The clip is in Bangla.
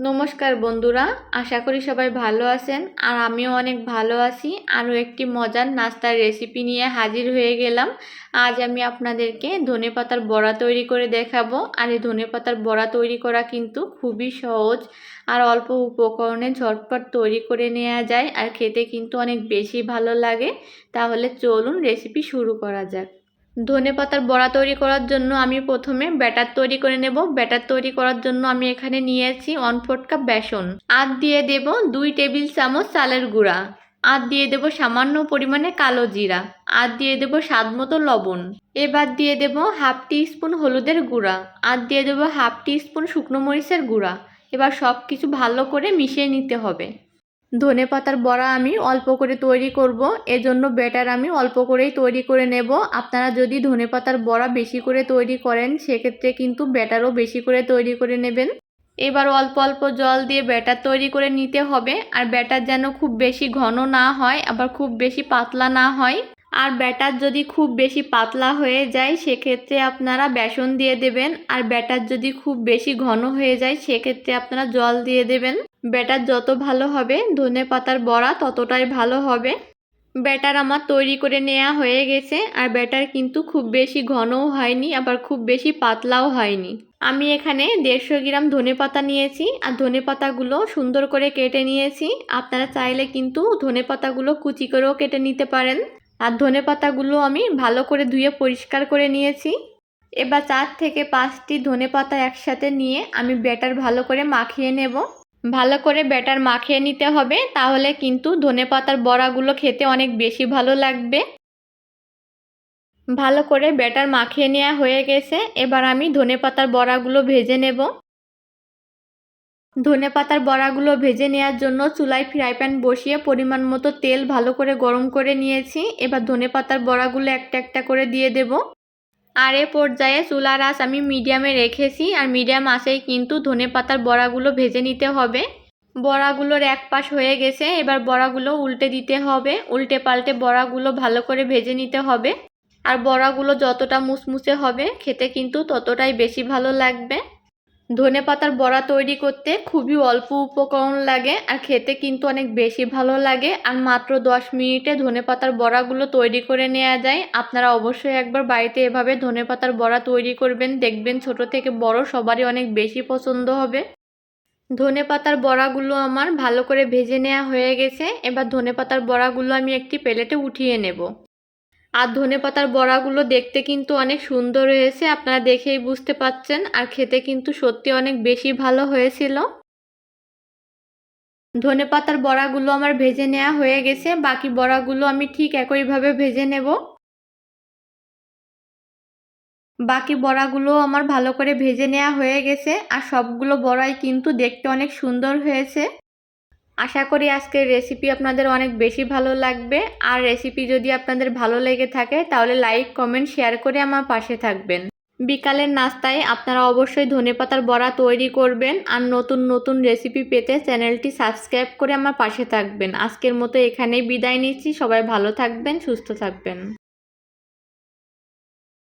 নমস্কার বন্ধুরা, আশা করি সবাই ভালো আছেন। আর আমিও অনেক ভালো আছি। আরও একটি মজার নাস্তার রেসিপি নিয়ে হাজির হয়ে গেলাম। আজ আমি আপনাদেরকে ধনেপাতার বড়া তৈরি করে দেখাবো। আর এই ধনেপাতার বড়া তৈরি করা কিন্তু খুবই সহজ। আর অল্প উপকরণে ঝটপট তৈরি করে নেওয়া যায়। আর খেতে কিন্তু অনেক বেশি ভালো লাগে। তাহলে চলুন রেসিপি শুরু করা যাক। ধনে পাতার বড়া তৈরি করার জন্য আমি প্রথমে ব্যাটার তৈরি করে নেব। ব্যাটার তৈরি করার জন্য আমি এখানে নিয়েছি ওয়ান ফোর্থ কাপ বেসন। আর দিয়ে দেব দুই টেবিল চামচ চালের গুঁড়া। আর দিয়ে দেব সামান্য পরিমাণে কালো জিরা। আর দিয়ে দেব স্বাদ মতো লবণ। এবার দিয়ে দেব হাফ টি স্পুন হলুদের গুঁড়া। আর দিয়ে দেব হাফ টি স্পুন শুকনো মরিচের গুঁড়া। এবার সব কিছু ভালো করে মিশিয়ে নিতে হবে। ধনে পাতার বড়া আমি অল্প করে তৈরি করব, এজন্য ব্যাটার আমি অল্প করেই তৈরি করে নেব। আপনারা যদি ধনে পাতার বড়া বেশি করে তৈরি করেন, সেক্ষেত্রে কিন্তু ব্যাটারও বেশি করে তৈরি করে নেবেন। এবার অল্প অল্প জল দিয়ে ব্যাটার তৈরি করে নিতে হবে, আর ব্যাটার যেন খুব বেশি ঘন না হয়, আবার খুব বেশি পাতলা না হয়। আর ব্যাটার যদি খুব বেশি পাতলা হয়ে যায়, সেক্ষেত্রে আপনারা বেসন দিয়ে দেবেন, আর ব্যাটার যদি খুব বেশি ঘন হয়ে যায়, সেক্ষেত্রে আপনারা জল দিয়ে দেবেন। ব্যাটার যত ভালো হবে, ধনে পাতার বড়া ততটাই ভালো হবে। ব্যাটার আমার তৈরি করে নেওয়া হয়ে গেছে, আর ব্যাটার কিন্তু খুব বেশি ঘনও হয়নি, আবার খুব বেশি পাতলাও হয়নি। আমি এখানে দেড়শো গ্রাম ধনে পাতা নিয়েছি, আর ধনে পাতাগুলো সুন্দর করে কেটে নিয়েছি। আপনারা চাইলে কিন্তু ধনে পাতাগুলো কুচি করেও কেটে নিতে পারেন। আর ধনে পাতাগুলো আমি ভালো করে ধুয়ে পরিষ্কার করে নিয়েছি। এবার চার থেকে পাঁচটি ধনে পাতা একসাথে নিয়ে আমি ব্যাটার ভালো করে মাখিয়ে নেব। ভালো করে ব্যাটার মাখিয়ে নিতে হবে, তাহলে কিন্তু ধনে পাতার বড়াগুলো খেতে অনেক বেশি ভালো লাগবে। ভালো করে ব্যাটার মাখিয়ে নেওয়া হয়ে গেছে, এবার আমি ধনে পাতার বড়াগুলো ভেজে নেব। ধনে পাতার বড়াগুলো ভেজে নেওয়ার জন্য চুলায় ফ্রাই প্যান বসিয়ে পরিমাণ মতো তেল ভালো করে গরম করে নিয়েছি, এবার ধনে পাতার বড়াগুলো একটা একটা করে দিয়ে দেব। আর এ পর্যায়ে চুলার আঁচ আমি মিডিয়ামে রেখেছি আর মিডিয়াম আঁচেই কিন্তু ধনে পাতার বড়াগুলো ভেজে নিতে হবে। বড়াগুলোর এক পাশ হয়ে গেছে, এবার বড়াগুলো উল্টে দিতে হবে। উল্টে পাল্টে বড়াগুলো ভালো করে ভেজে নিতে হবে। আর বড়াগুলো যতটা মুসমুসে হবে, খেতে কিন্তু ততটাই বেশি ভালো লাগবে। ধনে পাতার বড়া তৈরি করতে খুবই অল্প উপকরণ লাগে আর খেতে কিন্তু অনেক বেশি ভালো লাগে। আর মাত্র দশ মিনিটে ধনে পাতার বড়াগুলো তৈরি করে নেওয়া যায়। আপনারা অবশ্যই একবার বাড়িতে এভাবে ধনে পাতার বড়া তৈরি করবেন। দেখবেন ছোট থেকে বড় সবারই অনেক বেশি পছন্দ হবে। ধনে পাতার বড়াগুলো আমার ভালো করে ভেজে নেওয়া হয়ে গেছে। এবার ধনে পাতার বড়াগুলো আমি একটি প্লেটে উঠিয়ে নেব। আর ধনে পাতার বড়াগুলো দেখতে কিন্তু অনেক সুন্দর হয়েছে, আপনারা দেখেই বুঝতে পাচ্ছেন। আর খেতে কিন্তু সত্যি অনেক বেশি ভালো হয়েছিল। ধনে পাতার বড়াগুলো আমার ভেজে নেওয়া হয়ে গেছে, বাকি বড়াগুলো আমি ঠিক একইভাবে ভেজে নেব। বাকি বড়াগুলো আমার ভালো করে ভেজে নেওয়া হয়ে গেছে, আর সবগুলো বড়াই কিন্তু দেখতে অনেক সুন্দর হয়েছে। আশা করি আজকের রেসিপি আপনাদের অনেক বেশি ভালো লাগবে। আর রেসিপি যদি আপনাদের ভালো লেগে থাকে, তাহলে লাইক কমেন্ট শেয়ার করে আমার পাশে থাকবেন। বিকালের নাস্তায় আপনারা অবশ্যই ধনেপাতার বড়া তৈরি করবেন আর নতুন নতুন রেসিপি পেতে চ্যানেলটি সাবস্ক্রাইব করে আমার পাশে থাকবেন। আজকের মতো এখানেই বিদায় নিচ্ছি। সবাই ভালো থাকবেন, সুস্থ থাকবেন।